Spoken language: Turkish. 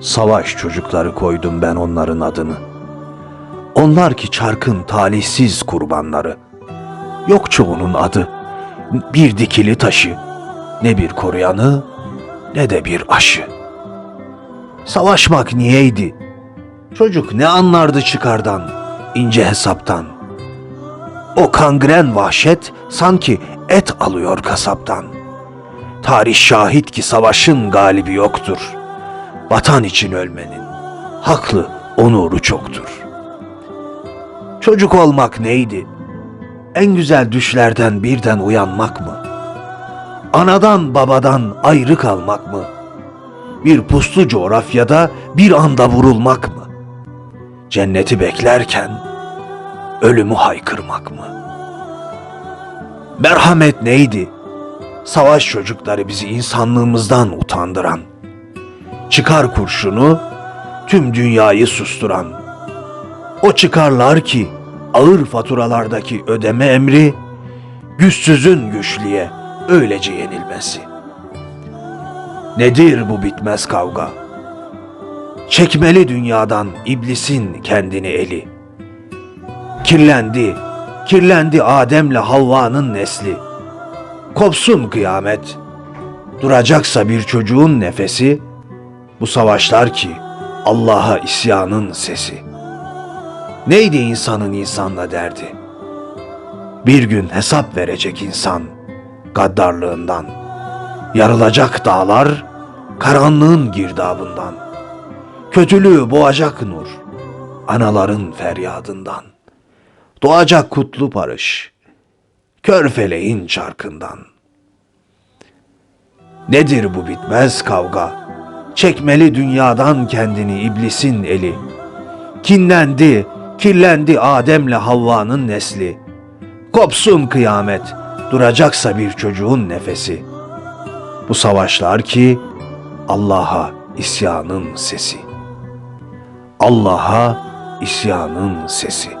Savaş çocukları koydum ben onların adını. Onlar ki çarkın talihsiz kurbanları. Yok çoğunun adı, bir dikili taşı, ne bir koruyanı ne de bir aşı. Savaşmak niyeydi? Çocuk ne anlardı çıkardan, ince hesaptan. O kangren vahşet sanki et alıyor kasaptan. Tarih şahit ki savaşın galibi yoktur. Vatan için ölmenin haklı onuru çoktur. Çocuk olmak neydi? En güzel düşlerden birden uyanmak mı? Anadan babadan ayrı kalmak mı? Bir puslu coğrafyada bir anda vurulmak mı? Cenneti beklerken ölümü haykırmak mı? Merhamet neydi? Savaş çocukları bizi insanlığımızdan utandıran. Çıkar kurşunu tüm dünyayı susturan. O çıkarlar ki ağır faturalardaki ödeme emri güçsüzün güçlüye öylece yenilmesi. Nedir bu bitmez kavga? Çekmeli dünyadan iblisin kendini eli. Kirlendi, kirlendi Adem'le Havva'nın nesli. Kopsun kıyamet. Duracaksa bir çocuğun nefesi, bu savaşlar ki Allah'a isyanın sesi. Neydi insanın insanla derdi? Bir gün hesap verecek insan gaddarlığından. Yarılacak dağlar karanlığın girdabından. Kötülüğü boğacak nur anaların feryadından. Doğacak kutlu barış kör feleğin çarkından. Nedir bu bitmez kavga? Çekmeli dünyadan kendini iblisin eli. Kinlendi, kirlendi Adem'le Havva'nın nesli. Kopsun kıyamet, duracaksa bir çocuğun nefesi. Bu savaşlar ki Allah'a isyanın sesi. Allah'a isyanın sesi.